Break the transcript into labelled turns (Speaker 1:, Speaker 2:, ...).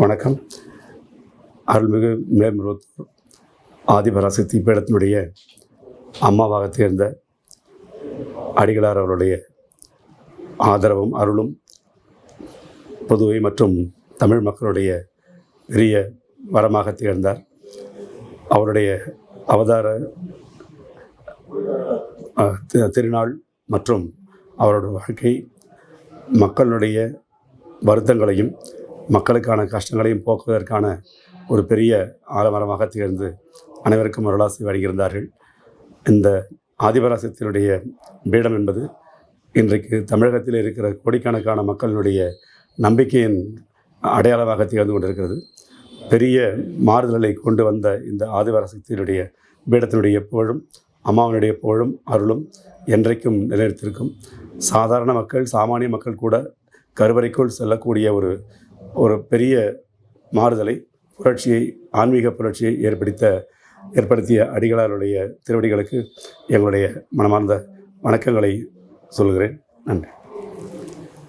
Speaker 1: வணக்கம். அருள்மிகு மேல்மருவத்தூர் ஆதிபராசக்தி பீடத்தினுடைய அம்மாவாக தேர்ந்த அடிகளார் அவருடைய ஆதரவும் அருளும் புதுவை மற்றும் தமிழ் மக்களுடைய பெரிய வரமாக திகழ்ந்தார். அவருடைய அவதார திருநாள் மற்றும் அவருடைய வாழ்க்கை மக்களுடைய வருத்தங்களையும் மக்களுக்கான கஷ்டங்களையும் போக்குவதற்கான ஒரு பெரிய ஆலமரமாக திகழ்ந்து அனைவருக்கும் அருளாசி வழங்கியிருந்தார்கள். இந்த ஆதிபராசத்தினுடைய பீடம் என்பது இன்றைக்கு தமிழகத்தில் இருக்கிற கோடிக்கணக்கான மக்களினுடைய நம்பிக்கையின் அடையாளமாக திகழ்ந்து கொண்டிருக்கிறது. பெரிய மாறுதல்களை கொண்டு வந்த இந்த ஆதிபராசக்தியினுடைய பீடத்தினுடைய புகழும் அம்மாவனுடைய புகழும் அருளும் என்றைக்கும் நிலைநிறுத்திருக்கும் சாதாரண மக்கள் சாமானிய மக்கள் கூட கருவறைக்குள் செல்லக்கூடிய ஒரு ஒரு பெரிய மாறுதலை புரட்சியை ஆன்மீக புரட்சியை ஏற்படுத்த ஏற்படுத்திய அடிகளாருடைய திருவடிகளுக்கு எங்களுடைய மனமார்ந்த வணக்கங்களை சொல்கிறேன். நன்றி.